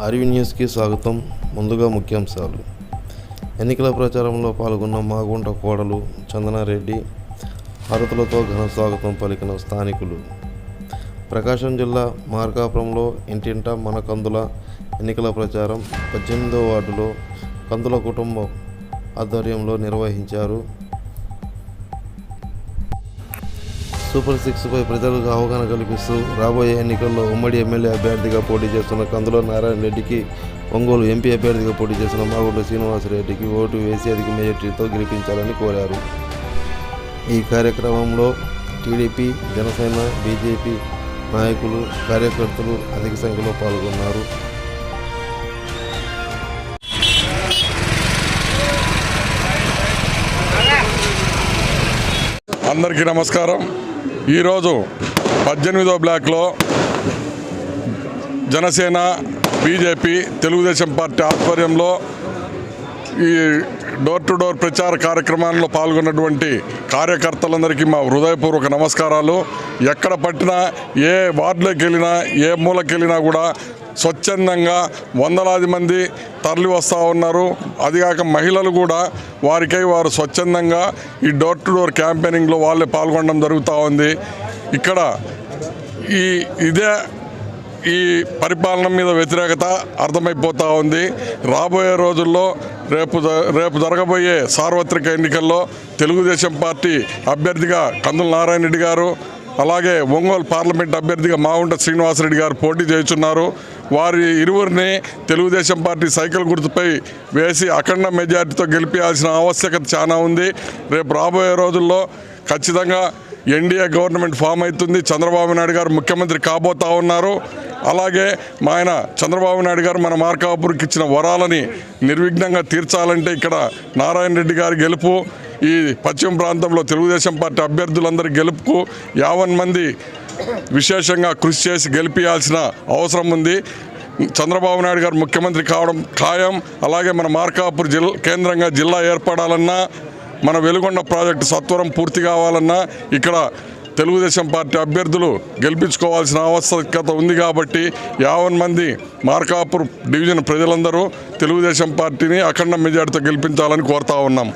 RV న్యూస్కి స్వాగతం. ముందుగా ముఖ్యాంశాలు. ఎన్నికల ప్రచారంలో పాల్గొన్న మాగుంట కోడలు చందనారెడ్డి హారతులతో ఘన స్వాగతం పలికిన స్థానికులు. ప్రకాశం జిల్లా మార్కాపురంలో ఇంటింటా మన కందుల ఎన్నికల ప్రచారం పద్దెనిమిదో వార్డులో కందుల కుటుంబం ఆధ్వర్యంలో నిర్వహించారు సూపర్ సిక్స్పై ప్రజలకు అవగాహన కల్పిస్తూ రాబోయే ఎన్నికల్లో ఉమ్మడి ఎమ్మెల్యే అభ్యర్థిగా పోటీ చేస్తున్న కందుల నారాయణ రెడ్డికి ఒంగోలు ఎంపీ అభ్యర్థిగా పోటీ చేసిన మాగుంట శ్రీనివాసరెడ్డికి ఓటు వేసి అధిక మెజార్టీతో గెలిపించాలని కోరారు. ఈ కార్యక్రమంలో టీడీపీ జనసేన బీజేపీ నాయకులు కార్యకర్తలు అధిక సంఖ్యలో పాల్గొన్నారు. అందరికీ నమస్కారం. ఈరోజు పద్దెనిమిదో బ్లాక్లో జనసేన బీజేపీ తెలుగుదేశం పార్టీ ఆధ్వర్యంలో ఈ డోర్ టు డోర్ ప్రచార కార్యక్రమాల్లో పాల్గొన్నటువంటి కార్యకర్తలందరికీ మా హృదయపూర్వక నమస్కారాలు. ఎక్కడ పట్టినా ఏ వార్డులోకి వెళ్ళినా ఏ మూలకి వెళ్ళినా కూడా స్వచ్ఛందంగా వందలాది మంది తరలి వస్తూ ఉన్నారు. అదిగాక మహిళలు కూడా వారికై వారు స్వచ్ఛందంగా ఈ డోర్ టు డోర్ క్యాంపెయినింగ్లో వాళ్ళే పాల్గొనడం జరుగుతూ ఉంది. ఇక్కడ ఈ ఇదే ఈ పరిపాలన మీద వ్యతిరేకత అర్థమైపోతూ ఉంది. రాబోయే రోజుల్లో రేపు రేపు జరగబోయే సార్వత్రిక ఎన్నికల్లో తెలుగుదేశం పార్టీ అభ్యర్థిగా కందుల నారాయణ రెడ్డి గారు అలాగే ఒంగోలు పార్లమెంట్ అభ్యర్థిగా మావుంట శ్రీనివాసరెడ్డి గారు పోటీ చేస్తున్నారు వారి ఇరువురిని తెలుగుదేశం పార్టీ సైకిల్ గుర్తుపై వేసి అఖండ మెజార్టీతో గెలిపించాల్సిన ఆవశ్యకత చాలా ఉంది. రేపు రాబోయే రోజుల్లో ఖచ్చితంగా ఎన్డీఏ గవర్నమెంట్ ఫామ్ అవుతుంది. చంద్రబాబు నాయుడు గారు ముఖ్యమంత్రి కాబోతా ఉన్నారు. అలాగే మా ఆయన చంద్రబాబు నాయుడు గారు మన మార్కాపూర్కి ఇచ్చిన వరాలని నిర్విఘ్నంగా తీర్చాలంటే ఇక్కడ నారాయణ రెడ్డి గారి గెలుపు ఈ పశ్చిమ ప్రాంతంలో తెలుగుదేశం పార్టీ అభ్యర్థులందరి గెలుపుకు యావన్ మంది విశేషంగా కృషి చేసి గెలిపించాల్సిన అవసరం ఉంది. చంద్రబాబు నాయుడు గారు ముఖ్యమంత్రి కావడం ఖాయం. అలాగే మన మార్కాపూర్ జిల్లా కేంద్రంగా జిల్లా ఏర్పడాలన్నా మన వెలుగొండ ప్రాజెక్టు సత్వరం పూర్తి కావాలన్నా ఇక్కడ తెలుగుదేశం పార్టీ అభ్యర్థులు గెలిపించుకోవాల్సిన ఆవశ్యకత ఉంది కాబట్టి యావన్ మంది మార్కాపూర్ డివిజన్ ప్రజలందరూ తెలుగుదేశం పార్టీని అఖండ మెజార్టీతో గెలిపించాలని కోరుతా ఉన్నాం.